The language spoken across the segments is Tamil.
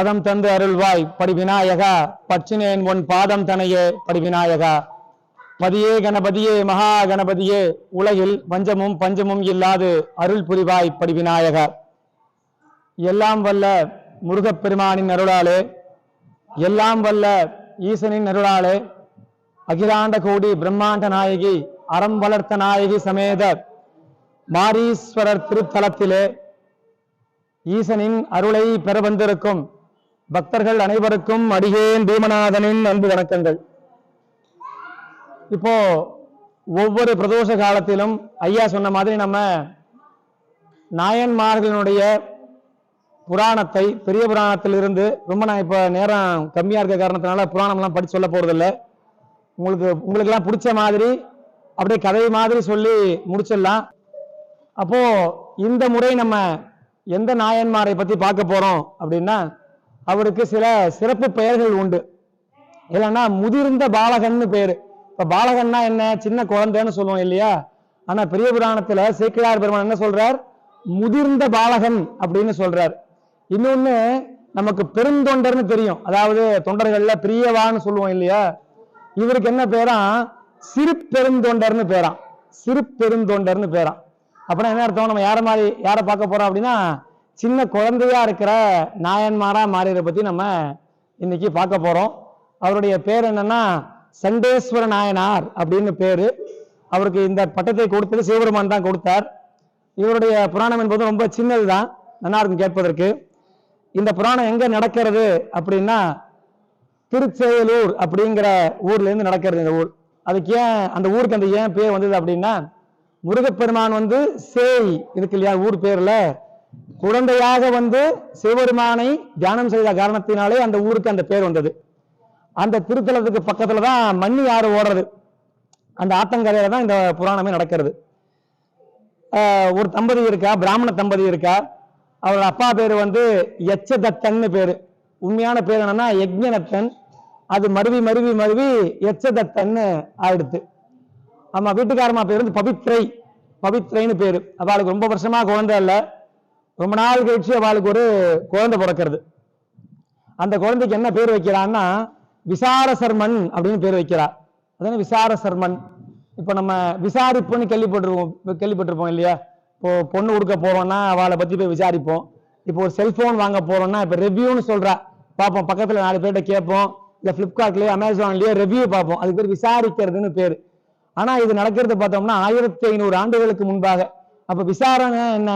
பதம் தந்து அருள்வாய் படிவிநாயகா பச்சினேன் உன் பாதம் தனையே படிவிநாயகா. மதியே பதியே கணபதியே மகா கணபதியே உலகில் வஞ்சமும் பஞ்சமும் இல்லாது அருள் புரிவாய் படிவிநாயகா. எல்லாம் வல்ல முருகப்பெருமானின் அருளாலே எல்லாம் வல்ல ஈசனின் அருளாலே அகிலாண்ட கோடி பிரம்மாண்ட நாயகி அறம் வளர்த்த நாயகி சமேத மாரீஸ்வரர் திருத்தலத்திலே ஈசனின் அருளை பெற வந்திருக்கும் பக்தர்கள் அனைவருக்கும் அடிகேன் பீமநாதனின் அன்பு வணக்கங்கள். இப்போ ஒவ்வொரு பிரதோஷ காலத்திலும் ஐயா சொன்ன மாதிரி நம்ம நாயன்மார்களினுடைய புராணத்தை பெரிய புராணத்திலிருந்து ரொம்ப நான் இப்போ நேரம் கம்மியாக இருக்க காரணத்தினால புராணம்லாம் படிச்சு சொல்ல போறதில்ல. உங்களுக்கு உங்களுக்கெல்லாம் பிடிச்ச மாதிரி அப்படியே கதை மாதிரி சொல்லி முடிச்சிடலாம். அப்போ இந்த முறை நம்ம எந்த நாயன்மாரை பத்தி பார்க்க போறோம் அப்படின்னா அவருக்கு சில சிறப்பு பெயர்கள் உண்டு. இல்லைன்னா முதிர்ந்த பாலகன்னு பேரு. இப்ப பாலகன்னா என்ன? சின்ன குழந்தைன்னு சொல்லுவோம் இல்லையா? ஆனா பெரிய புராணத்துல சேக்கிழார் பெருமான் என்ன சொல்றார்? முதிர்ந்த பாலகன் அப்படின்னு சொல்றார். இன்னொன்னு நமக்கு பெருந்தொண்டர்னு தெரியும். அதாவது தொண்டர்கள்ல பிரியவான்னு சொல்லுவோம் இல்லையா? இவருக்கு என்ன பேரா சிறு பெருந்தொண்டர்னு பேரான் சிறு பெருந்தொண்டர்னு பேரான் அப்படின்னா என்ன அர்த்தம்? நம்ம யார மாதிரி யாரை பார்க்க போறோம் அப்படின்னா சின்ன குழந்தையா இருக்கிற நாயன்மாரா மாறியதை பத்தி நம்ம இன்னைக்கு பார்க்க போறோம். அவருடைய பேர் என்னன்னா சண்டேஸ்வர நாயனார் அப்படின்னு பேரு. அவருக்கு இந்த பட்டத்தை கொடுத்தது சிவபெருமான் தான் கொடுத்தார். இவருடைய புராணம் என்பது ரொம்ப சின்னதுதான். நல்லா இருக்கும் கேட்பதற்கு. இந்த புராணம் எங்க நடக்கிறது அப்படின்னா திருச்செயலூர் அப்படிங்கிற ஊர்ல இருந்து நடக்கிறது இந்த ஊர். அதுக்கு ஏன் அந்த ஊருக்கு அந்த ஏன் பேர் வந்தது அப்படின்னா முருகப்பெருமான் வந்து சேய் இருக்கு இல்லையா ஊர் பேர்ல. குழந்தையாக வந்து சிவபெருமானை தியானம் செய்த காரணத்தினாலே அந்த ஊருக்கு அந்த பேர் வந்தது. அந்த திருத்தலத்துக்கு பக்கத்துல தான் மண்ணி ஆறு ஓடுறது. அந்த ஆத்தங்கரையில தான் இந்த புராணமே நடக்கிறது. ஒரு தம்பதி இருக்கா பிராமண தம்பதி இருக்கா அவரோட அப்பா பேர் வந்து எச்சதத்தன்னு பேரு. உண்மையான பேர் என்னன்னா யக்ஞனத்தன் அது மருவி மருவி மருவி எச்சதத்தன்னு ஆயிடுத்து. ஆமா வீட்டுக்காரமா பேர் வந்து பவித்ரை. பவித்ரைன்னு பேரு. அவளுக்கு ரொம்ப வருஷமா குழந்தை இல்லை. ரொம்ப நாள் கழிச்சு அவளுக்கு ஒரு குழந்தை பிறக்கிறது. அந்த குழந்தைக்கு என்ன பேர் வைக்கிறான்னா விசார சர்மன் அப்படின்னு பேர் வைக்கிறா. அதான விசார சர்மன் இப்போ நம்ம விசாரிப்புன்னு கேள்விப்பட்டிருப்போம் கேள்விப்பட்டிருப்போம் இல்லையா? இப்போ பொண்ணு கொடுக்க போறோம்னா அவளை பத்தி போய் விசாரிப்போம். இப்போ ஒரு செல்போன் வாங்க போறோம்னா இப்போ ரெவ்யூன்னு சொல்றா. பார்ப்போம் பக்கத்துல நாலு பேர்கிட்ட கேட்போம். இல்லை பிளிப்கார்ட்லயோ அமேசான்லயோ ரிவ்யூ பார்ப்போம். அதுக்கு பேர் விசாரிக்கிறதுன்னு பேர். ஆனா இது நடக்கிறது பார்த்தோம்னா ஆயிரத்தி ஐநூறு ஆண்டுகளுக்கு முன்பாக. அப்ப விசாரணை என்ன?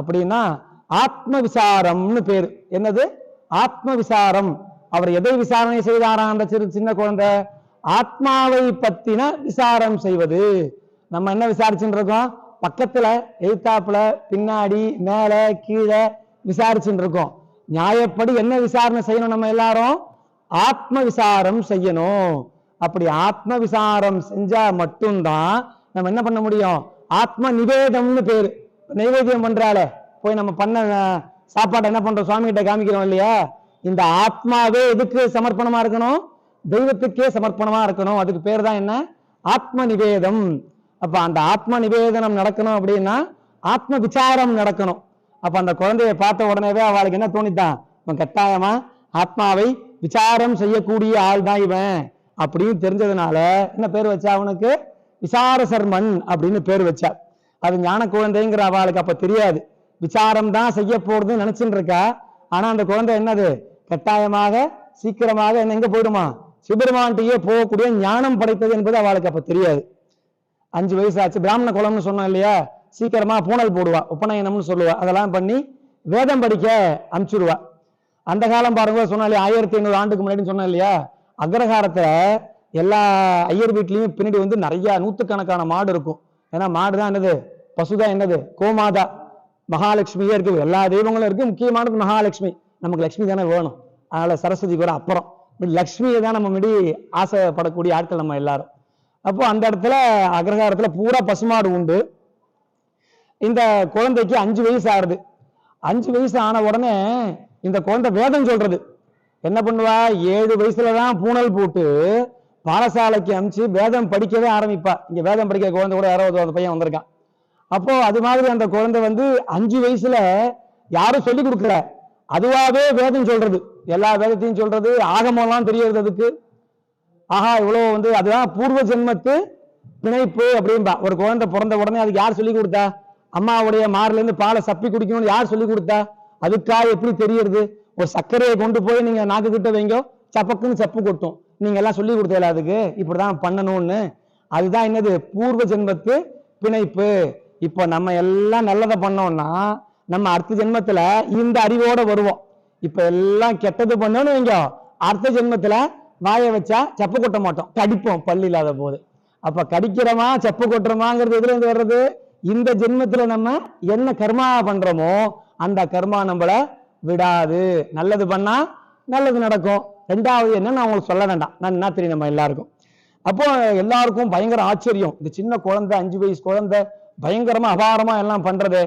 அப்படின்னா ஆத்ம விசாரம்னு பேர். என்னது? ஆத்ம விசாரம் அவர் எதை விசாரணை செய்தாராம் அந்த சிறு சின்ன குழந்தை? ஆத்மாவை பத்தின விசாரம் செய்வது. நம்ம என்ன விசாரிச்சுட்டு இருக்கோம்? பக்கத்துல எழுத்தாப்புல பின்னாடி மேல கீழே விசாரிச்சுட்டு இருக்கோம். நியாயப்படி என்ன விசாரணை செய்யணும் நம்ம எல்லாரும்? ஆத்ம விசாரம் செய்யணும். அப்படி ஆத்ம விசாரம் செஞ்சா மட்டும்தான் நம்ம என்ன பண்ண முடியும்? ஆத்ம நிவேதம்னு பேரு. நைவேத்தியம் பண்றாளே. போய் நம்ம பண்ண சாப்பாடு சாப்பாட்டை என்ன பண்றோம்? சுவாமி கிட்ட காமிக்கிறோம் இல்லையா? இந்த ஆத்மாவே எதுக்கு சமர்ப்பணமா இருக்கணும்? தெய்வத்துக்கே சமர்ப்பணமா இருக்கணும். அதுக்கு பேர் தான் என்ன? ஆத்ம நிவேதம் அப்ப அந்த ஆத்ம நிவேதனம் நடக்கணும் அப்படின்னா ஆத்ம விசாரம் நடக்கணும். அப்ப அந்த குழந்தையை பார்த்த உடனேவே அவளுக்கு என்ன தோணித்தான் இவன் கட்டாயமா ஆத்மாவை விசாரம் செய்யக்கூடிய ஆள் தான் இவன். அப்படின்னு தெரிஞ்சதுனால என்ன பேர் வச்சா அவனுக்கு? விசார சர்மன் அப்படின்னு பேர் வச்சா. அது ஞான குழந்தைங்கிற அவளுக்கு அப்ப தெரியாது. விசாரம் தான் செய்ய போறதுன்னு நினைச்சுட்டு இருக்கா ஆனா அந்த குழந்தை என்னது? கட்டாயமாக சீக்கிரமாக என்ன எங்க போயிடுமா? சிபெருமான்கிட்டயே போகக்கூடிய ஞானம் படைத்தது என்பது அவளுக்கு அப்ப தெரியாது. அஞ்சு வயசு ஆச்சு பிராமண குளம்னு சொன்னோம் இல்லையா? சீக்கிரமா பூனல் போடுவா. உபநயனம்னு சொல்லுவா. அதெல்லாம் பண்ணி வேதம் படிக்க அனுப்பிச்சுடுவா. அந்த காலம் பாருங்க சொன்னா இல்லையா? ஆயிரத்தி ஐநூறு ஆண்டுக்கு முன்னாடி சொன்னேன் இல்லையா? அக்ரஹாரத்துல எல்லா ஐயர் வீட்லயும் பின்னாடி வந்து நிறைய நூத்துக்கணக்கான மாடு இருக்கும். ஏன்னா மாடு தான் என்னது? பசுதான் என்னது? கோமாதா. மகாலட்சுமியே இருக்கு எல்லா தெய்வங்களும் இருக்கு. முக்கியமானது மகாலட்சுமி. நமக்கு லக்ஷ்மி தானே வேணும். அதனால சரஸ்வதி கூட அப்புறம். லக்ஷ்மியை தான் நம்ம முன்னாடி ஆசைப்படக்கூடிய ஆட்கள் நம்ம எல்லாரும். அப்போ அந்த இடத்துல அக்ரஹாரத்தில் பூரா பசுமாடு உண்டு. இந்த குழந்தைக்கு அஞ்சு வயசு ஆகுது. அஞ்சு வயசு ஆன உடனே இந்த குழந்தை வேதம் சொல்றது. என்ன பண்ணுவா? ஏழு வயசுல தான் பூணல் போட்டு பாடசாலைக்கு அனுப்பிச்சு வேதம் படிக்கவே ஆரம்பிப்பா. இங்க வேதம் படிக்கிற குழந்தை கூட யாராவது ஒரு பையன் வந்திருக்கான். அப்போ அது மாதிரி அந்த குழந்தை வந்து அஞ்சு வயசுல யாரும் சொல்லி கொடுக்கல. அதுவாகவே வேதம் சொல்றது. எல்லா வேதத்தையும் சொல்றது. ஆகமெல்லாம் தெரியறது அதுக்கு. ஆஹா இவ்வளவு வந்து அதுதான் பூர்வ ஜென்மத்து பிணைப்பு அப்படின்பா ஒரு குழந்தை பிறந்த உடனே அதுக்கு யார் சொல்லி கொடுத்தா? அம்மாவுடைய மார்ல இருந்து பாலை சப்பி குடிக்கணும்னு யார் சொல்லி கொடுத்தா? அதுக்காக எப்படி தெரியறது? ஒரு சர்க்கரையை கொண்டு போய் நீங்க நாக்கு கிட்ட வைங்க சப்பக்குன்னு சப்பு கொட்டும். நீங்க எல்லாம் சொல்லி கொடுத்தல அதுக்கு. இப்படிதான் பண்ணணும்னு. அதுதான் என்னது? பூர்வ ஜென்மத்து பிணைப்பு. இப்போ நம்ம எல்லாம் நல்லதை பண்ணோம்னா நம்ம அடுத்த ஜென்மத்துல இந்த அறிவோட வருவோம். இப்ப எல்லாம் கெட்டது பண்ணோம்னு வைங்க அடுத்த ஜென்மத்துல வாயை வச்சா செப்பு கொட்ட மாட்டோம். கடிப்போம் பல்லு இல்லாத போது. அப்ப கடிக்கிறோமா செப்பு கொட்டுறோமாங்கிறது எதுல இருந்து வர்றது? இந்த ஜென்மத்துல நம்ம என்ன கர்மா பண்றோமோ அந்த கர்மா நம்மள விடாது. நல்லது பண்ணா நல்லது நடக்கும். ரெண்டாவது என்ன நான் உங்களுக்கு சொல்ல வேண்டாம். நான் என்ன தெரியும் நம்ம எல்லாருக்கும்? அப்போ எல்லாருக்கும் பயங்கர ஆச்சரியம். இந்த சின்ன குழந்தை அஞ்சு வயசு குழந்தை பயங்கரமாக அபாரமாக எல்லாம் பண்ணுறது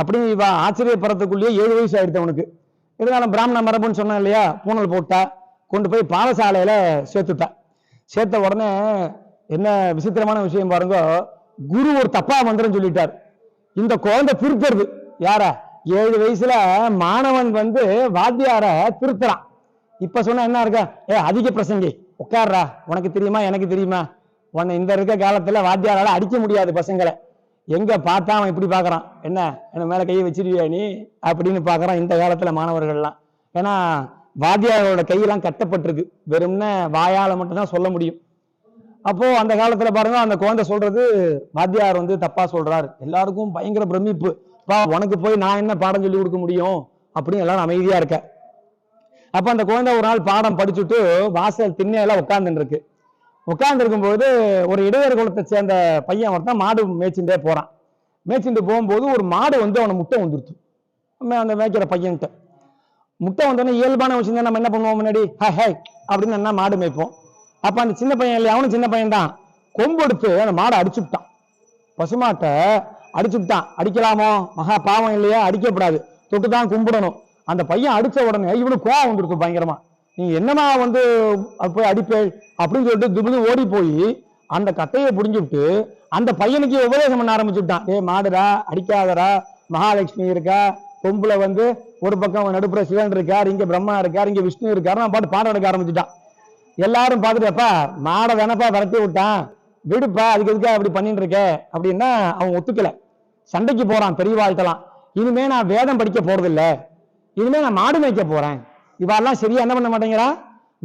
அப்படின்னு இவன் ஆச்சரியப்படுறதுக்குள்ளேயே ஏழு வயசு ஆயிடுத்து அவனுக்கு. இருந்தாலும் பிராமண மரபுன்னு சொன்னேன் இல்லையா? பூனல் போட்டா கொண்டு போய் பாலசாலையில் சேர்த்துட்டா. சேர்த்த உடனே என்ன விசித்திரமான விஷயம் பாருங்க குரு ஒரு தப்பா மந்திரம் சொல்லிட்டார். இந்த குழந்தை திருத்துறது. யாரா? ஏழு வயசுல மாணவன் வந்து வாத்தியார திருத்துறான். இப்ப சொன்னா என்ன இருக்கா ஏ அதிக பிரசங்கி. உட்கார்றா. உனக்கு தெரியுமா? எனக்கு தெரியுமா? உன்னை இந்த இருக்க காலத்துல வாத்தியாரால அடிக்க முடியாது பசங்களை. எங்கே பார்த்தா அவன் இப்படி பார்க்குறான்? என்ன? என்ன மேலே கையை வச்சிருவியா நீ? அப்படின்னு பார்க்குறான் இந்த காலத்தில் மாணவர்கள்லாம். ஏன்னா வாத்தியாரோட கையெல்லாம் கட்டப்பட்டிருக்கு. வெறும்னே வாயால் மட்டும்தான் சொல்ல முடியும். அப்போது அந்த காலத்தில் பாருங்க அந்த குழந்தை சொல்கிறது வாத்தியார் வந்து தப்பாக சொல்கிறார் எல்லாருக்கும் பயங்கர பிரமிப்பு. பா உனக்கு போய் நான் என்ன பாடம் சொல்லி கொடுக்க முடியும்? அப்படின்னு எல்லாரும் அமைதியாக இருக்க. அப்போ அந்த குழந்தை ஒரு நாள் பாடம் படிச்சுட்டு வாசல் திண்ணையெல்லாம் உட்கார்ந்துட்டு உட்காந்துருக்கும் போது ஒரு இடையர் குலத்தை சேர்ந்த பையன் ஒருத்தன் மாடு மேய்ச்சிட்டே போகிறான் மேய்ச்சிட்டு போகும்போது ஒரு மாடு வந்து அவனை முட்டை வந்துருச்சு நம்ம அந்த மேய்க்கிற பையன்கிட்ட முட்டை வந்தோடனே இயல்பான விஷயம் தான் நம்ம என்ன பண்ணுவோம் முன்னாடி? ஹை ஹை அப்படின்னு என்ன மாடு மேய்ப்போம். அப்போ அந்த சின்ன பையன் இல்லையா? அவனும் சின்ன பையன் தான் கொம்பு எடுத்து அந்த மாடை அடிச்சுட்டான் பசுமாட்டை அடிச்சுட்டான் அடிக்கலாமோ? மகா பாவம் இல்லையா? அடிக்கப்படாது தொட்டு தான் கும்பிடணும். அந்த பையன் அடித்த உடனே இவனுக்கு கோவம் வந்துருக்கு பயங்கரமாக நீ என்னமா வந்து போய் அடிப்பே அப்படின்னு சொல்லிட்டு துபுது ஓடி போய் அந்த கத்தையை புடிஞ்சுட்டு அந்த பையனுக்கு உபதேசம் பண்ண ஆரம்பிச்சுட்டான் ஏ மாடுடா அடிக்காதரா மகாலட்சுமி இருக்கா? கொம்புல வந்து ஒரு பக்கம் நடுப்புற சிவன் இருக்கார் இங்க பிரம்மா இருக்கார் இங்க விஷ்ணு இருக்காரு நான் பாட்டு பாடம் எடுக்க ஆரம்பிச்சுட்டான். எல்லாரும் பார்த்துட்டப்பா மாடை தானப்பா விரட்டி விட்டான். விடுப்பா அதுக்கு எதுக்கா அப்படி பண்ணிட்டு இருக்க? அப்படின்னா அவன் ஒத்துக்கல. சண்டைக்கு போறான் பெரியவாழ்த்தலாம் இனிமே நான் வேதம் படிக்க போறதில்லை. இனிமே நான் மாடு மேய்க்க போறேன். இவாள்லாம் சரியா என்ன பண்ண மாட்டேங்கிறா?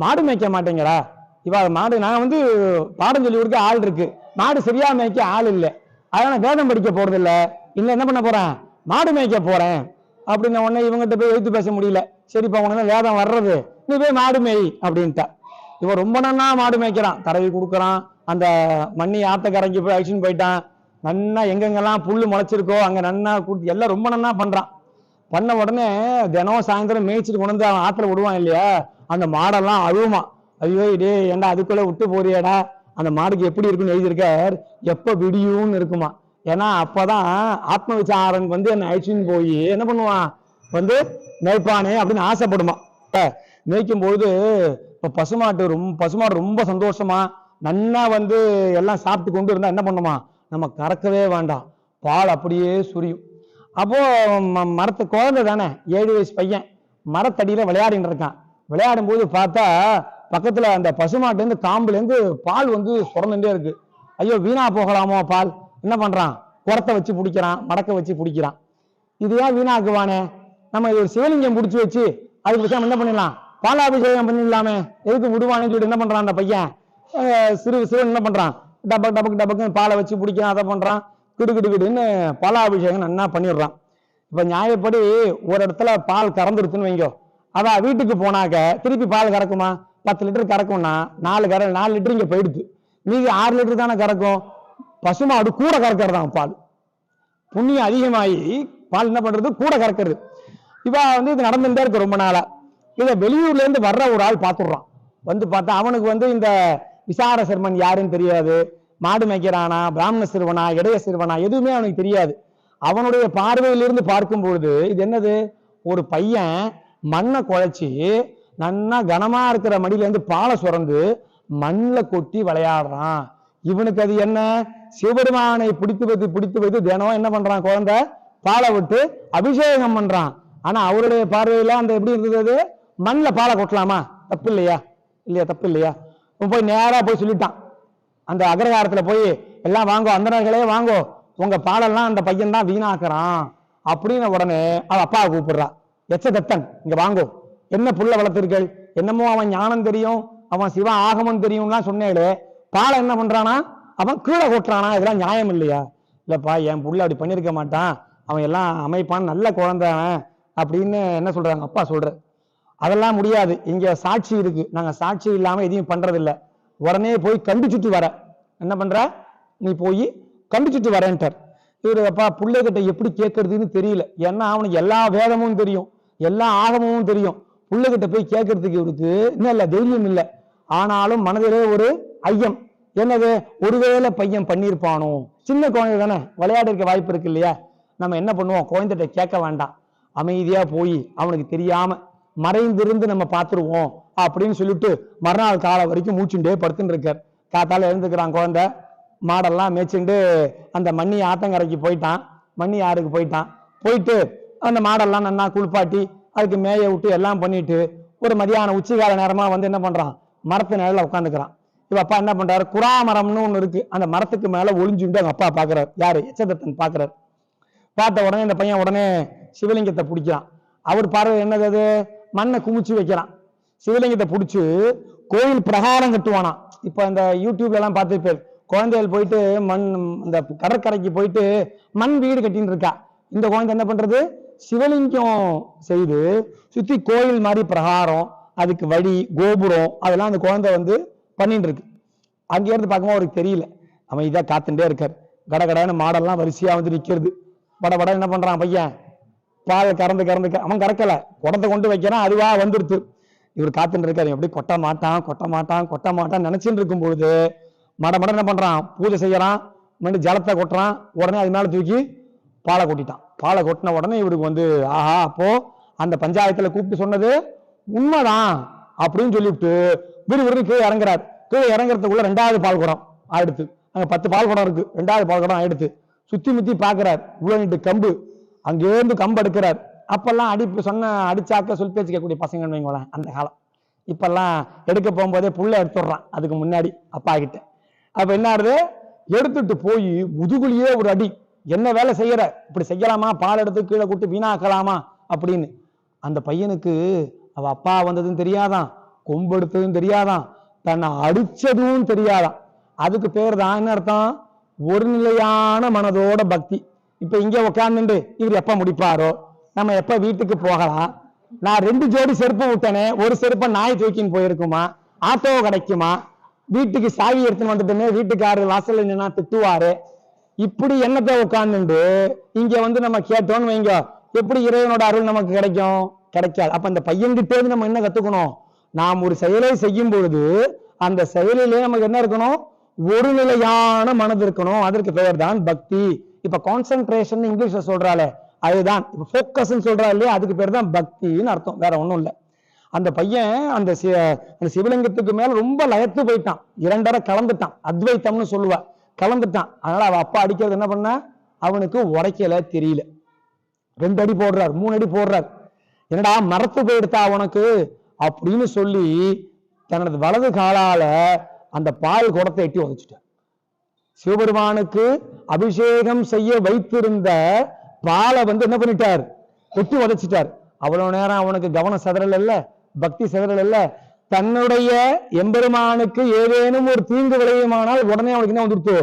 மாடு மேய்க்க மாட்டேங்கிறா. இவா மாடு நான் வந்து பாடம் சொல்லி கொடுக்க ஆள் இருக்கு. மாடு சரியா மேய்க்க ஆள் இல்லை. அதனால வேதம் படிக்க போறது இல்லை இல்லை என்ன பண்ண போறேன்? மாடு மேய்க்க போறேன். அப்படின்ன உடனே இவங்ககிட்ட போய் எழுத்து பேச முடியல. சரிப்பா உனக்கு வேதம் வர்றது. நீ போய் மாடு மேய் அப்படின்ட்டா. இவன் ரொம்ப நன்னா மாடு மேய்க்கிறான். தடவி கொடுக்குறான். அந்த மண்ணி ஆத்த கரைக்கு போய் அழிச்சுன்னு போயிட்டான். நன்னா எங்கெங்கெல்லாம் புல்லு முளைச்சிருக்கோ அங்க நன்னா கொடுத்து எல்லாம் ரொம்ப நன்னா பண்றான். பண்ண உடனே தினம் சாயந்தரம் மேய்ச்சிட்டு கொண்டு வந்து அவன் ஆத்துல விடுவான் இல்லையா? அந்த மாடெல்லாம் அழுவுமா. ஐயோ டே ஏன்டா அதுக்குள்ளே விட்டு போறியாடா? அந்த மாடுக்கு எப்படி இருக்குன்னு எழுதியிருக்கார். எப்போ விடியும்னு இருக்குமா. ஏன்னா அப்போதான் ஆத்ம விசாரன் வந்து என்ன அழிச்சின்னு போய் என்ன பண்ணுவான்? வந்து மேய்ப்பானே அப்படின்னு ஆசைப்படுமா. இப்போ மேய்க்கும் பொழுது இப்போ பசுமாட்டு ரொம்ப பசுமாடு ரொம்ப சந்தோஷமா நன்னா வந்து எல்லாம் சாப்பிட்டு கொண்டு இருந்தால் என்ன பண்ணுமா? நம்ம கறக்கவே வேண்டாம். பால் அப்படியே சுரியும். அப்போ ம- மரத்து குழந்தை தானே ஏழு வயசு பையன் மரத்தடியில விளையாடிட்டு இருக்கான். விளையாடும் போது பார்த்தா பக்கத்துல அந்த பசுமாட்டுல காம்புலேருந்து பால் வந்து சுரந்துட்டே இருக்கு. ஐயோ வீணா போகலாமோ பால்? என்ன பண்றான்? குரத்தை வச்சு பிடிக்கிறான் மடக்க வச்சு பிடிக்கிறான். இது ஏன் வீணாக்குவானே? நம்ம இது ஒரு சிவலிங்கம் பிடிச்சி வச்சு அதுக்கு விஷயம் என்ன பண்ணிடலாம்? பாலாபிஷேகம் பண்ணிடலாமே. எதுக்கு விடுவானேன்னு சொல்லிட்டு என்ன பண்றான் அந்த பையன்? சிறு சிறு சிவன் என்ன பண்றான்? டபக் டபக் டபக்குன்னு பாலை வச்சு பிடிக்கிறான் அதை பண்றான். கிடு கிடு கிடுன்னு பாலாபிஷேகம் நன்னா பண்ணிடுறான். இப்போ நியாயப்படி ஒரு இடத்துல பால் கறந்துருச்சுன்னு வைங்கோ. அதான் வீட்டுக்கு போனாக்க திருப்பி பால் கறக்குமா? பத்து லிட்டர் கறக்கும்னா நாலு கற நாலு லிட்டர் இங்கே போயிடுது. மீதி ஆறு லிட்டர் தானே கறக்கும்? பசுமாடு கூட கறக்கிறதான் பால். புண்ணியம் அதிகமாகி பால் என்ன பண்றது? கூட கறக்கிறது. இப்போ வந்து இது நடந்துட்டே இருக்கு ரொம்ப நாளா. இதை வெளியூர்லேருந்து வர்ற ஒரு ஆள் பார்த்துடுறான் வந்து பார்த்தா அவனுக்கு வந்து இந்த விசார சிறுவன் யாருன்னு தெரியாது. மாடு மேய்க்கிறானா பிராமண சிறுவனா இடைய சிறுவனா எதுவுமே அவனுக்கு தெரியாது. அவனுடைய பார்வையிலிருந்து பார்க்கும் பொழுது இது என்னது? ஒரு பையன் மண்ணை குழைச்சி நன்னா கனமா இருக்கிற மடியிலேருந்து பாலை சுரந்து மண்ணில் கொட்டி விளையாடுறான். இவனுக்கு அது என்ன? சிவபெருமானை பிடித்து வைத்து பிடித்து வைத்து தினம் என்ன பண்றான் குழந்தை? பாலை விட்டு அபிஷேகம் பண்றான். ஆனா அவருடைய பார்வையில அந்த எப்படி இருந்தது அது? மண்ணில் பாலை கொட்டலாமா? தப்பு இல்லையா இல்லையா தப்பு இல்லையா போய் நேரா போய் சொல்லிட்டான். அந்த அக்ரகாரத்துல போய் எல்லாம் வாங்கோ அந்தனர்களே வாங்கோ உங்க பாலெல்லாம் அந்த பையன் தான் வீணாக்குறான் அப்படின்னு உடனே அவ அப்பாவை கூப்பிடுறா. எச்ச தத்தன் இங்க வாங்கோ. என்ன புள்ள வளர்த்திருக்கள்? என்னமோ அவன் ஞானம் தெரியும் அவன் சிவ ஆகமம் தெரியும்லாம் சொன்னேளே பாலை என்ன பண்றானா? அவன் கீழே கொட்டுறானா? இதெல்லாம் நியாயம் இல்லையா? இல்லப்பா என் புள்ள அப்படி பண்ணியிருக்க மாட்டான். அவன் எல்லாம் அமைப்பான் நல்ல குழந்தவன் அப்படின்னு என்ன சொல்றாங்க? அப்பா சொல்ற அதெல்லாம் முடியாது. இங்க சாட்சி இருக்கு. நாங்க சாட்சி இல்லாம எதையும் பண்றது உடனே போய் கண்டிச்சுட்டு வர. என்ன பண்ற? நீ போய் கண்டிச்சுட்டு வரேன்ட்டார். இவர் அப்பா பிள்ளைகிட்ட எப்படி கேட்கறதுன்னு தெரியல. ஏன்னா அவனுக்கு எல்லா வேதமும் தெரியும். எல்லா ஆகமும் தெரியும். பிள்ளைகிட்ட போய் கேட்கறதுக்கு இவருக்கு இன்னும் இல்லை தைரியம் இல்லை. ஆனாலும் மனதிலே ஒரு ஐயம். என்னது? ஒருவேளை பையன் பண்ணியிருப்பானோ? சின்ன குழந்தை தானே. விளையாட இருக்க வாய்ப்பு இருக்கு இல்லையா? நம்ம என்ன பண்ணுவோம்? குழந்தைகிட்ட கேட்க வேண்டாம். அமைதியாக போய் அவனுக்கு தெரியாம மறைந்திருந்து நம்ம பார்த்துருவோம். அப்படின்னு சொல்லிட்டு மறுநாள் காலை வரைக்கும் மூச்சுண்டே படுத்துன்னு இருக்கார் காத்தால எழுந்துக்கிறான் குழந்தை. மாடெல்லாம் மேய்ச்சிண்டு அந்த மண்ணி ஆத்தங்கரைக்கு போயிட்டான். மண்ணி ஆறுக்கு போயிட்டான். போயிட்டு அந்த மாடெல்லாம் நன்னா குளிப்பாட்டி அதுக்கு மேய விட்டு எல்லாம் பண்ணிட்டு ஒரு மதியானம் உச்சிகால நேரமா வந்து என்ன பண்றான்? மரத்து நிழல உட்காந்துக்கிறான் இவ அப்பா என்ன பண்றாரு? குறா மரம்னு ஒண்ணு இருக்கு. அந்த மரத்துக்கு மேல ஒளிஞ்சுண்டு அவங்க அப்பா பாக்குறாரு. யாரு? எச்சதத்தன் பாக்குறாரு. பார்த்த உடனே இந்த பையன் உடனே சிவலிங்கத்தை பிடிக்கிறான். அவர் பார்வை என்னது அது? மண்ணை குமிச்சு வைக்கிறான். சிவலிங்கத்தை பிடிச்சி கோயில் பிரகாரம் கட்டுவானா. இப்போ இந்த யூடியூப்ல எல்லாம் பார்த்துருப்பேன் குழந்தைகள் போயிட்டு மண் இந்த கடற்கரைக்கு போயிட்டு மண் வீடு கட்டின்னு இருக்கா. இந்த குழந்தை என்ன பண்றது? சிவலிங்கம் செய்து சுத்தி கோயில் மாதிரி பிரகாரம் அதுக்கு வழி கோபுரம் அதெல்லாம் அந்த குழந்தை வந்து பண்ணிட்டு இருக்கு. அங்கே இருந்து பார்க்கும்போது அவருக்கு தெரியல. அவன் இதாக காத்துட்டே இருக்கார். கடகடன்னு மாடெல்லாம் வரிசையா வந்து நிக்கிறது. பட பட என்ன பண்றான் பையன்? பால் கறந்து கறந்து அவன் கறக்கல. குடத்தை கொண்டு வைக்கிறான் அதுவா வந்துருது இவர் காத்துட்டு இருக்காரு. எப்படி கொட்ட மாட்டான் கொட்ட மாட்டான் கொட்ட மாட்டான் நினைச்சுட்டு இருக்கும் பொழுது மட மட என்ன பண்றான்? பூஜை செய்யறான் மீண்டும் ஜலத்தை கொட்டுறான் உடனே அது மேல தூக்கி பாலை கொட்டிட்டான். பாலை கொட்டின உடனே இவருக்கு வந்து ஆஹா அப்போ அந்த பஞ்சாயத்துல கூப்பிட்டு சொன்னது உண்மைதான் அப்படின்னு சொல்லிவிட்டு விறுவிறுன்னு கீழே இறங்குறாரு. கீழே இறங்குறதுக்குள்ள ரெண்டாவது பால் குடம் ஆயிடுத்து அங்க பத்து பால் குடம் இருக்கு. ரெண்டாவது பால் குடம் ஆயிடுத்து சுத்தி முத்தி பாக்குறார். உள்ள கம்பு. அங்கேருந்து கம்பு எடுக்கிறார். அப்பெல்லாம் அடி சொன்ன அடிச்சாக்க சொல் பேச்சு கேட்கக்கூடிய பசங்கன்னு வைங்களேன் அந்த காலம். இப்பெல்லாம் எடுக்க போகும்போதே புள்ள எடுத்துடுறான் அதுக்கு முன்னாடி அப்பா கிட்ட அப்ப என்ன ஆகுது? எடுத்துட்டு போய் முதுகுலியே ஒரு அடி. என்ன வேலை செய்யற? இப்படி செய்யலாமா? பால் எடுத்து கீழே கூட்டு வீணாக்கலாமா? அப்படின்னு. அந்த பையனுக்கு அவ அப்பா வந்ததும் தெரியாதான் கொம்பு எடுத்ததும் தெரியாதான் தன்னை அடிச்சதும் தெரியாதான். அதுக்கு பேர் தான் என்ன அர்த்தம்? ஒரு நிலையான மனதோட பக்தி. இப்ப இங்க உட்கார்ந்துட்டு இவர் எப்ப முடிப்பாரோ? நம்ம எப்ப வீட்டுக்கு போகலாம்? நான் ரெண்டு ஜோடி செருப்பு விட்டனே ஒரு செருப்பை நாய் தூக்கின்னு போயிருக்குமா? ஆட்டோ கிடைக்குமா? வீட்டுக்கு சாவி எடுத்துன்னு வந்துட்டுமே வீட்டுக்காரர் வாசல்ல நின்னா திட்டுவாரு. இப்படி என்னத்தை உட்காந்துண்டு இங்க வந்து நம்ம கேட்டோம்னு வைங்க. எப்படி இறைவனோட அருள் நமக்கு கிடைக்கும்? கிடைக்காது. அப்ப அந்த பையன்கிட்டே நம்ம என்ன கத்துக்கணும்? நாம் ஒரு செயலை செய்யும் பொழுது அந்த செயலிலே நமக்கு என்ன இருக்கணும்? ஒரு நிலையான மனது இருக்கணும். அதற்கு பெயர் தான் பக்தி. இப்ப கான்சென்ட்ரேஷன் இங்கிலீஷ்ல சொல்றாளே. அதுதான். இப்போ ஃபோக்கஸ்ன்னு சொல்கிறா இல்லையா? அதுக்கு பேர் தான் பக்தின்னு அர்த்தம். வேற ஒன்றும் இல்ல. அந்த பையன் அந்த சி- அந்த சிவலிங்கத்துக்கு மேல ரொம்ப லயத்து போயிட்டான். இரண்டரை கலந்துட்டான். அத்வைத்தம்னு சொல்லுவா. கலந்துட்டான். அதனால அவ அப்பா அடிக்கிறது என்ன பண்ண? அவனுக்கு உரைக்கல தெரியல. ரெண்டு அடி போடுறார். மூணு அடி போடுறார். என்னடா மரத்து போயிடுத்தா உனக்கு? அப்படின்னு சொல்லி தனது வலது காலால அந்த பால் குடத்தை எட்டி உதைச்சிட்டார். சிவபெருமானுக்கு அபிஷேகம் செய்ய வைத்திருந்த பாலை வந்து என்ன பண்ணிட்டார்? கொட்டி உதைச்சிட்டார் அவ்வளவு நேரம் அவனுக்கு கவனம் சிதறல் இல்ல பக்தி சிதறல் இல்ல தன்னுடைய எம்பெருமானுக்கு ஏதேனும் ஒரு தீங்கு விளையுமானால் உடனே அவனுக்கு என்ன வந்துடுத்து?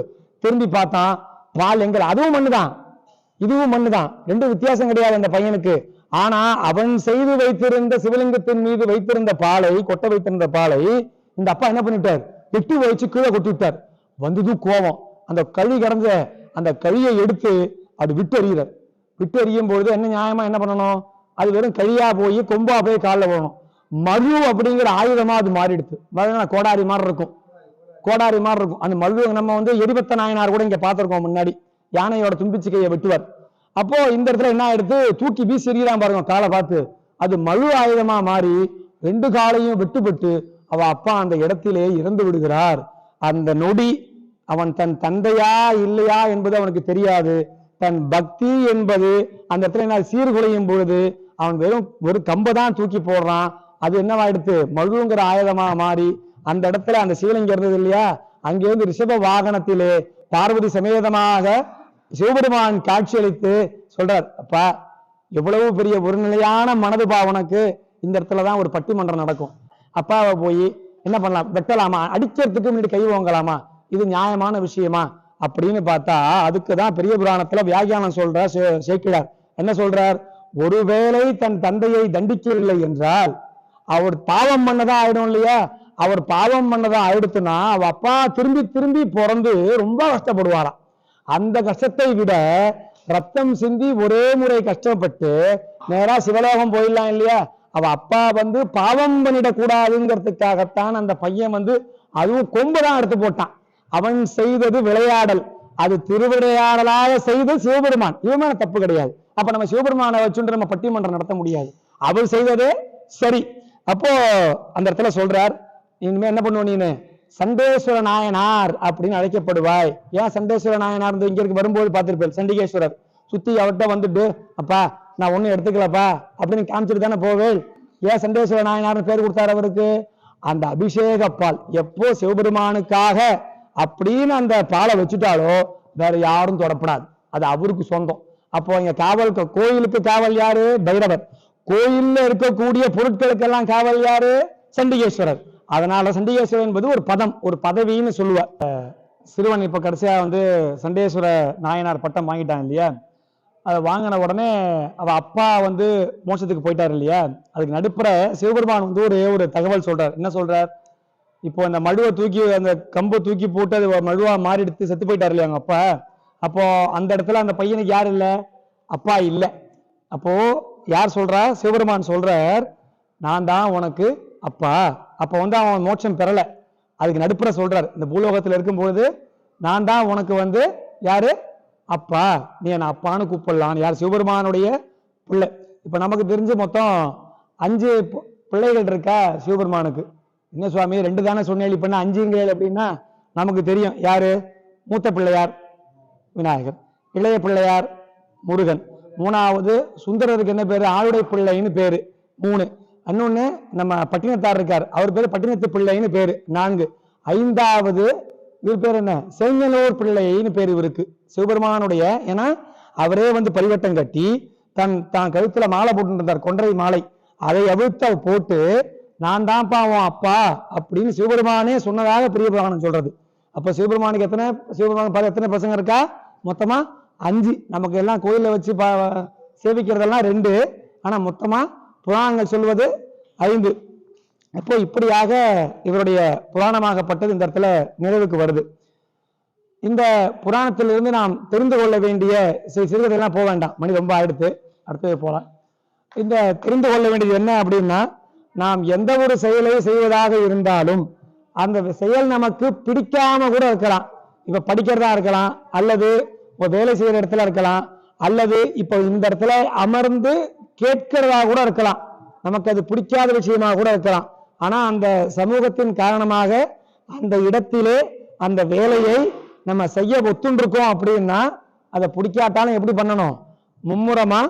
திரும்பி பார்த்தான் பால் எங்கள் அதுவும் மண்ணுதான். இதுவும் மண்ணுதான். ரெண்டு வித்தியாசம் கிடையாது அந்த பையனுக்கு. ஆனா அவன் செய்து வைத்திருந்த சிவலிங்கத்தின் மீது வைத்திருந்த பாலை கொட்ட வைத்திருந்த பாலை இந்த அப்பா என்ன பண்ணிட்டார்? எட்டி வச்சு கீழே கொட்டிட்டார் வந்தது கோபம். அந்த கழி கடந்த அந்த கழியை எடுத்து அது விட்டு எறிகிறார் விட்டு எறியும் பொழுது என்ன நியாயமா என்ன பண்ணணும்? அது வெறும் கழியா போய் கொம்பா போய் காலில் போகணும் மழு அப்படிங்கிற ஆயுதமா அது மாறிடுது கோடாரி மாதிரி இருக்கும். கோடாரி மாதிரி இருக்கும். அந்த மழு நம்ம வந்து எரிபத்த நாயனார் கூட இங்க பார்த்துருக்கோம் முன்னாடி. யானையோட தும்பிச்சிக்கையை வெட்டுவார். அப்போ இந்த இடத்துல என்ன ஆயிடுது தூக்கி வீசி எறிகிறான் பாருங்க காலை பார்த்து. அது மழு ஆயுதமா மாறி ரெண்டு காலையும் வெட்டுப்பட்டு அவ அப்பா அந்த இடத்திலே இறந்து விடுகிறார். அந்த நொடி அவன் தன் தந்தையா இல்லையா என்பது அவனுக்கு தெரியாது. தன் பக்தி என்பது அந்த இடத்துல என்ன சீர்குலையும் பொழுது அவன் வெறும் ஒரு கம்பை தான் தூக்கி போடுறான். அது என்னவாயிடுத்து மழுங்கிற ஆயுதமா மாறி அந்த இடத்துல அந்த சிவலிங்கம் இருந்தது இல்லையா? அங்கிருந்து ரிஷப வாகனத்திலே பார்வதி சமேதமாக சிவபெருமான் காட்சியளித்து சொல்றார் அப்பா எவ்வளவு பெரிய ஒரு நிலையான மனது பாவனுக்கு இந்த இடத்துல தான் ஒரு பட்டிமன்றம் நடக்கும். அப்பாவை போய் என்ன பண்ணலாம்? வெட்டலாமா? அடிக்கிறதுக்கு முன்னாடி கை ஓங்கலாமா? இது நியாயமான விஷயமா? அப்படின்னு பார்த்தா அதுக்கு தான் பெரிய புராணத்துல வியாகியானம் சொல்றார் சே- என்ன சொல்றார்? ஒருவேளை தன் தந்தையை தண்டிக்கவில்லை என்றால் அவர் பாவம் பண்ணதான் ஆயிடும் இல்லையா? அவர் பாவம் பண்ணதான் ஆயிடுத்துன்னா அவ அப்பா திரும்பி திரும்பி பிறந்து ரொம்ப கஷ்டப்படுவாராம். அந்த கஷ்டத்தை விட ரத்தம் சிந்தி ஒரே முறை கஷ்டப்பட்டு நேரா சிவலோகம் போயிடலாம் இல்லையா? அவ அப்பா வந்து பாவம் பண்ணிடக்கூடாதுங்கிறதுக்காகத்தான் அந்த பையன் வந்து அதுவும் கொம்பு தான் எடுத்து போட்டான். அவன் செய்தது விளையாடல். அது திருவிளையாடலாக செய்து சிவபெருமான். இவமான தப்பு கிடையாது. அப்ப நம்ம சிவபெருமானை வச்சுட்டு நம்ம பட்டிமன்றம் நடத்த முடியாது. அவர் செய்ததே சரி. அப்போ அந்த இடத்துல சொல்றார் இனிமே என்ன பண்ணுவோம் நீனு? சண்டேஸ்வர நாயனார் அப்படின்னு அழைக்கப்படுவாய். ஏன் சண்டேஸ்வர நாயனார் இங்க இருக்கு வரும்போது பார்த்திருப்பேன் சண்டிகேஸ்வரர். சுத்தி அவர்கிட்ட வந்துட்டு அப்பா நான் ஒன்னும் எடுத்துக்கலப்பா அப்படின்னு காமிச்சிட்டு தானே போவேன் ஏன் சண்டேஸ்வர நாயனார்னு பேர் கொடுத்தாரு அவருக்கு? அந்த அபிஷேக பால் எப்போ சிவபெருமானுக்காக அப்படின்னு அந்த பாலை வச்சுட்டாலோ வேற யாரும் தொடப்படாது. அது அவருக்கு சொந்தம். அப்போ இங்க காவல் கோயிலுக்கு காவல் யாரு? பைரவர். கோயில்ல இருக்கக்கூடிய பொருட்களுக்கெல்லாம் காவல் யாரு? சண்டிகேஸ்வரர். அதனால சண்டிகேஸ்வரர் என்பது ஒரு பதம் ஒரு பதவின்னு சொல்லுவார். சிறுவன் இப்ப கடைசியா வந்து சண்டேஸ்வர நாயனார் பட்டம் வாங்கிட்டான் இல்லையா? அதை வாங்கின உடனே அவ அப்பா வந்து மோட்சத்துக்கு போயிட்டார் இல்லையா? அதுக்கு நடுப்புற சிவபெருமான் வந்து ஒரு ஒரு தகவல் சொல்றார். என்ன சொல்றார்? இப்போ அந்த மழுவை தூக்கி அந்த கம்பை தூக்கி போட்டு அது மழுவா மாறி எடுத்து செத்து போயிட்டார் இல்லையா அவங்க அப்பா? அப்போ அந்த இடத்துல அந்த பையனுக்கு யார் இல்லை? அப்பா இல்லை. அப்போ யார் சொல்றா? சிவபெருமான் சொல்றார் நான் தான் உனக்கு அப்பா. அப்போ வந்து அவன் மோட்சம் பெறலை. அதுக்கு நடுப்புற சொல்றார். இந்த பூலோகத்தில் இருக்கும்பொழுது நான் தான் உனக்கு வந்து யாரு? அப்பா. நீ என்ன அப்பான்னு கூப்பிடலாம். யார்? சிவபெருமானுடைய பிள்ளை. இப்போ நமக்கு தெரிஞ்சு மொத்தம் அஞ்சு பிள்ளைகள் இருக்கா சிவபெருமானுக்கு? என்ன சுவாமி ரெண்டு தானே சொன்னேன் பண்ண அஞ்சுங்கிறேன் அப்படின்னா நமக்கு தெரியும். யாரு? மூத்த பிள்ளையார் விநாயகர். இளைய பிள்ளையார் முருகன். மூணாவது சுந்தரருக்கு என்ன பேரு? ஆளுடை பிள்ளைன்னு பேரு. மூணு. இன்னொன்னு நம்ம பட்டினத்தார் இருக்கார். அவர் பேரு பட்டினத்து பிள்ளைன்னு பேரு. நான்கு. ஐந்தாவது இவர் பேர் என்ன? செங்கலூர் பிள்ளைன்னு பேர் இவருக்கு. சிவபெருமானுடைய ஏன்னா அவரே வந்து பரிவட்டம் கட்டி தன் தான் கழுத்துல மாலை போட்டு இருந்தார் கொன்றை மாலை. அதை அவிழ்த்த போட்டு நான் தான்ப்பா உன் அப்பா அப்படின்னு சிவபெருமானே சொன்னதாக பெரிய புராணம் சொல்றது. அப்ப சிவபெருமானுக்கு எத்தனை சிவபெருமானுக்கு பாரு எத்தனை பசங்க இருக்கா? மொத்தமா அஞ்சு. நமக்கு எல்லாம் கோயிலில் வச்சு பா- சேவிக்கிறதெல்லாம் ரெண்டு. ஆனா மொத்தமா புராணங்கள் சொல்வது ஐந்து. அப்போ இப்படியாக இவருடைய புராணமாகப்பட்டது இந்த இடத்துல நிறைவுக்கு வருது. இந்த புராணத்திலிருந்து நாம் தெரிந்து கொள்ள வேண்டிய சில சிறுகதையெல்லாம் போக வேண்டாம். மணி ரொம்ப ஆயிடுத்து. அடுத்தது போகலாம். இந்த தெரிந்து கொள்ள வேண்டியது என்ன அப்படின்னா நாம் எந்த ஒரு செயலை செய்வதாக இருந்தாலும் அந்த செயல் நமக்கு பிடிக்காம கூட இருக்கலாம். இப்ப படிக்கிறதா இருக்கலாம் அல்லது வேலை செய்யற இடத்துல இருக்கலாம் அல்லது இப்போ இந்த இடத்துல அமர்ந்து கேட்கிறதா கூட இருக்கலாம். நமக்கு அது பிடிக்காத விஷயமா கூட இருக்கலாம். ஆனா அந்த சமூகத்தின் காரணமாக அந்த இடத்திலே அந்த வேலையை நம்ம செய்ய ஒத்துண்டிருக்கோம் அப்படின்னா அதை பிடிக்காட்டாலும் எப்படி பண்ணணும்? மும்முரமா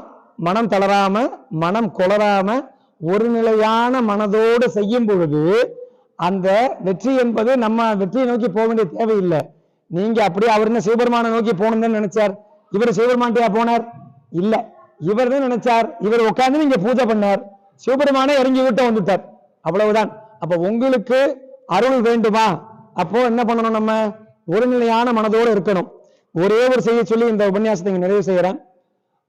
மனம் தளராம மனம் கொளராம ஒரு நிலையான மனதோடு செய்யும் பொழுது அந்த வெற்றி என்பது நம்ம வெற்றியை நோக்கி போக வேண்டிய தேவையில்லை. நீங்க அப்படியே அவர் என்ன சிவபெருமானை நோக்கி போகணும்னு நினைச்சார்? இவர் சிவபெருமான்டையா போனார்? இல்ல. இவர் தான் நினைச்சார். இவர் உட்கார்ந்து நீங்க பூஜை பண்ணார். சிவபெருமானே இறங்கி விட்டு வந்துட்டார். அவ்வளவுதான். அப்ப உங்களுக்கு அருள் வேண்டுமா? அப்போ என்ன பண்ணணும் நம்ம? ஒரு நிலையான மனதோடு இருக்கணும். ஒரே ஒரு செய்ய சொல்லி இந்த உபன்யாசத்தை நிறைவு செய்யறேன்.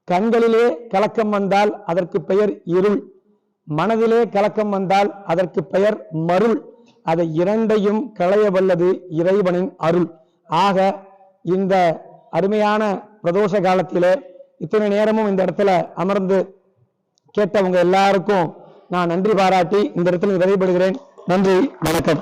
கண்களிலே கலக்கம் வந்தால் அதற்கு பெயர் இருள். மனதிலே கலக்கம் வந்தால் அதற்கு பெயர் மருள். அதை இரண்டையும் களைய வல்லது இறைவனின் அருள். ஆக இந்த அருமையான பிரதோஷ காலத்திலே இத்தனை நேரமும் இந்த இடத்துல அமர்ந்து கேட்டவங்க எல்லாருக்கும் நான் நன்றி பாராட்டி இந்த இடத்துல விரைபடுகிறேன் நன்றி வணக்கம்.